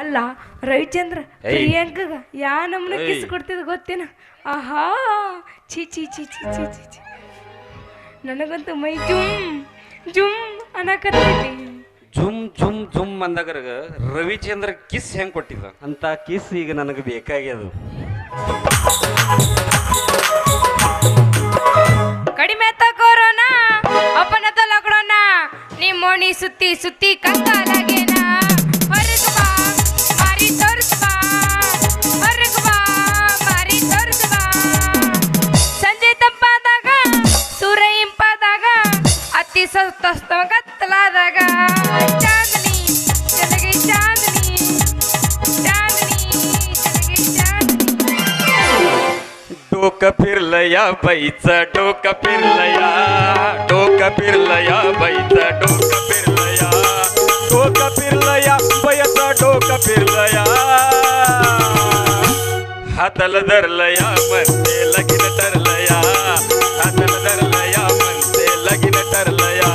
ಅಲ್ಲ ರವಿಚಂದ್ರ. ಪ್ರಿಯಾಂಕಗ ಯಾ ನಮ್ನ ಕಿಸ್ ಕೊಡ್ತಿದ್ ಗೊತ್ತೇನ? ಆಹಾ ಛೀ ಛೀ ಛೀ ಛೀ ಛೀ ಛೀ ಛೀ. ನನಗಂತೂ ಮೈ ಜುಮ್ ಜುಮ್ ಅನ್ನಕತ್ತೈತಿ ಜುಮ್ ಜುಮ್ ಜುಮ್ ಅಂದಾಗ ರವಿಚಂದ್ರ ಕಿಸ್ ಹೆಂಗ್ ಕೊಟ್ಟಿದ್ದ ಅಂತ ಕಿಸ್ ಈಗ ನನಗೆ ಬೇಕಾಗ್ಯದ. ಕಡಿಮೆ ಕೊರೋನಾ? ಅಪನತ ನಿ ನಿಮ್ಮೋಣಿ ಸುತ್ತಿ ಸುತ್ತಿ ಕಂಗಾಲಾಗೇನ ಹೊರಗ್ डोक फिरलया बाईचा डोक फिरलया डोक फिरलया बाईचा डोक फिरलया डोक फिरलया बाईचा डोक फिरलया हाताला धरलया म्हणते लगीन ठरलया हाताला धरलया म्हणते लगीन ठरलया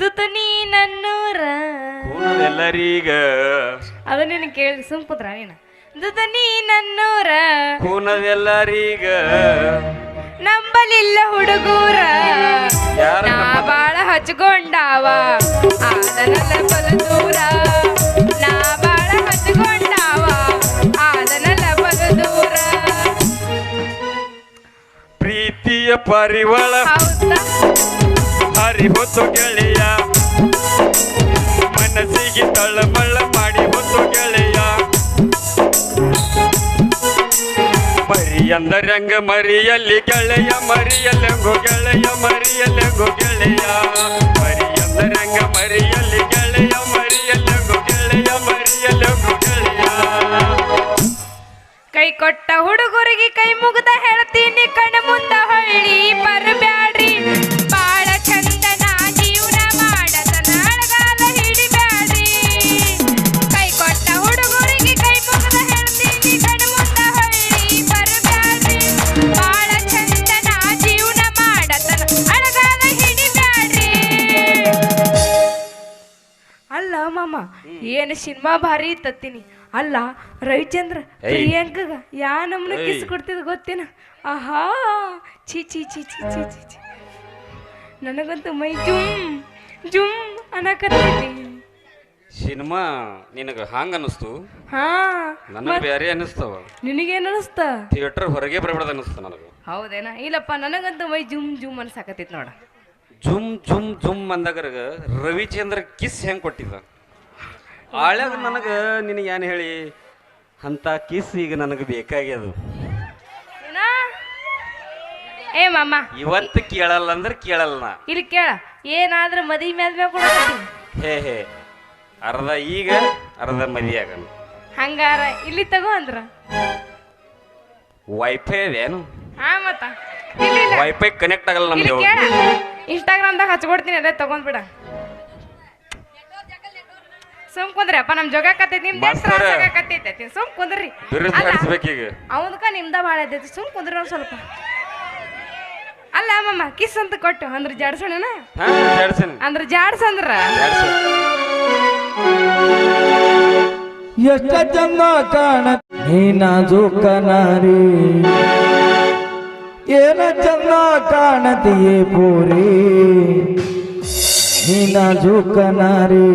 ದುತು ನೀ ನನ್ನೂರ ಕೂನದೆಲ್ಲರೀಗ ಅದು ನಿನ್ನ ಕೇಳಿ ಸುಂಪುತ್ರ ನೀನು ನೀ ನನ್ನೂರ. ಕೂನದೆಲ್ಲರೀಗ ನಂಬಲಿಲ್ಲ ಹುಡುಗೂರ. ನಾ? ಬಾಳ ಹಚ್ಕೊಂಡಾವ ಆದನಲ್ಲ ಬಲು ದೂರ ನಾ ಬಾಳ ಹಚ್ಕೊಂಡಾವ ಆದನಲ್ಲ ಬಲು ದೂರ ಪ್ರೀತಿಯ ಪರಿವಳ. ಹೌದಾ? ಹರಿ ಹೊತ್ತು ಗೆಳೆಯ. ಮನಸ್ಸಿಗೆ ತಳಮಳ ಮಾಡಿ ಹೊತ್ತು ಗೆಳೆಯ. ಮರಿ ಅಂದರಂಗ ಮರಿಯಲ್ಲಿ ಗೆಳೆಯ ಮರಿಯಲ್ಲಂಗು ಗೆಳೆಯ ಮರಿಯಲ್ಲಂಗು ಗೆಳೆಯ. ಮರಿ ಎಂದರಂಗ ಮರಿಯಲ್ಲಿ ಗೆಳೆಯ ಮರಿಯಲ್ಲಂಗು ಗೆಳೆಯ ಮರಿಯಲ್ಲಂಗು ಗೆಳೆಯ. ಕೈ ಕೊಟ್ಟ ಹುಡುಗರಿಗೆ ಕೈ ಮುಗಿದ ಹೇಳ್ತೀನಿ ಕಣ್ಣ ಏನು ಸಿನಿಮಾ ಭಾರಿ ತತ್ತೀನಿ ಅಲ್ಲ ರವಿಚಂದ್ರ ಪ್ರಿಯಾಂಕ ಪ್ರಿಯಾಂಕಗ ಯಾ ನಮ್ನ ಕಿಸ್. ಕೊಡ್ತಿದ್ ಗೊತ್ತೇನ? ಆಹಾ ಛೀ ಛೀ ಛೀ ಛೀ ಛೀ ಛೀ ಛೀ. ನನಗಂತೂ ಮೈ ಜುಮ್ ಜುಮ್ ಅನ್ನಕತ್ತೈತಿ ಸಿನಿಮಾ ನಿನಗ ಹಾಂಗ ಅನಿಸ್ತು? ಹಾ ನನಗೆ ಬೇರೆ ಅನಿಸ್ತವ. ನಿನಗೇನ್ ಅನಿಸ್ತ? ಥಿಯೇಟರ್ ಹೊರಗೆ ಬರಬಾರ್ದು ಅನಿಸ್ತು ನನಗೆ. ಹೌದೇನಾ? ಇಲ್ಲಪ್ಪ ನನಗಂತೂ ಮೈ ಜುಮ್ ಜುಮ್ ಅನ್ಸಾಕತ್ತೈತಿ ನೋಡ. ಜುಮ್ ಜುಮ್ ಜುಮ್ ಅಂದಾಗ ರವಿಚಂದ್ರ ಕಿಸ್ ಹೆಂಗ್ ಕೊಟ್ಟಿದ್ದ? ಆಳ್ಯಾಗ ನನಗೆ ನಿನಗೆ ಏನು ಹೇಳಿ? ಅಂತ ಕಿಸ್ ಈಗ ನನಗೆ ಬೇಕಾಗ್ಯದು. ಏ ಮಾಮ. ಇವತ್ತು ಕೇಳಲ್ಲ ಅಂದ್ರೆ ಕೇಳಲ್ಲ ನಾ. ಇಲ್ಲಿ ಕೇಳ. ಏನಾದ್ರೂ ಮದಿ ಮ್ಯಾದ್ಮ್ಯಾಗ ಕೂಡ ಹೇ ಹೇ. ಅರ್ಧ ಈಗ ಅರ್ಧ ಮದಿಯಾಗ ಹಂಗಾರ ಇಲ್ಲಿ ತಗೋ ಅಂದ್ರ. ವೈಫೈ ಅದೇನು ಹಾ ಮತ್ತ. ಇಲ್ಲ ಇಲ್ಲ. ವೈಫೈ ಕನೆಕ್ಟ್ ಆಗಲ್ಲ ನಮ್ಗೆ ಕೇಳ. ಇನ್ಸ್ಟಾಗ್ರಾಮ್ದಾಗ ಹಚ್ಕೊಡ್ತೀನಿ ಅದೇ ತಗೊಂಡ್ಬಿಡ ಸುಮ್ ಕುಂದ್ರಿ. ಅಪ್ಪ ನಮ್ ಜೋಗಾಕತ್ತೈತಿ ಮಾಸ್ತರ. ಆಕತ್ತೈತಿ ಸುಮ್ ಕುಂದ್ರಿ. ಬಿರುದು ಅಲ್ಲ, ಹಾರಿಸ್ಬೇಕೀಗ ಅವನ್ಕ ನಿಮ್ದ ಭಾಳ ಐತೈತಿ ಸುಮ್ ಕುಂದ್ರಿ ಒಂದ್ ಸ್ವಲ್ಪ. ಅಲ್ಲ ಅಮ್ಮಮ್ಮ ಕಿಸ್ ಅಂತ ಕೊಟ್ಟು ಅಂದ್ರೆ ಜಾಡ್ಸೋಣ ಹಾ ಅಂದ್ರ ಜಾಡ್ಸ್ ಅಂದ್ರ ಎಷ್ಟ ಚಂದ ಕಾಣ ನೀನಾಜೂಕ ನಾರಿ. ಏನ ಚಂದ ಕಾಣತಿಯೇ ಪೂರಿ? ನೀನಾಜೂಕ ನಾರಿ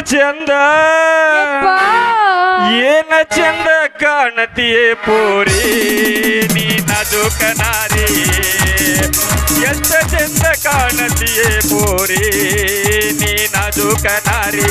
ಚಂದ. ಏನ ಚಂದ ಕಾಣತಿಯೇ ಪೋರಿ? ನೀನದು ಕನಾರಿ ಎಷ್ಟು ಚಂದ ಕಾಣತಿಯೇ ಪೋರಿ? ನೀನದು ಕನಾರಿ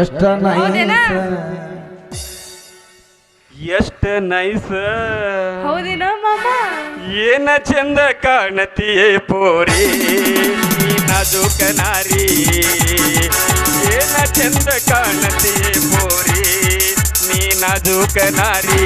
ಎಷ್ಟ ಹೌದೇನಾ? ಎಷ್ಟ ನೈಸ್. ಹೌದೇನೋ ಮಾಮ. ಏನ ಚಂದ ಕಾಣತಿಯೇ ಪೋರಿ? ನೀ ನಾಜೂಕ ನಾರಿ. ಏನ ಚಂದ ಕಾಣತಿಯೇ ಪೋರಿ? ನೀ ನಾಜೂಕ ನಾರಿ.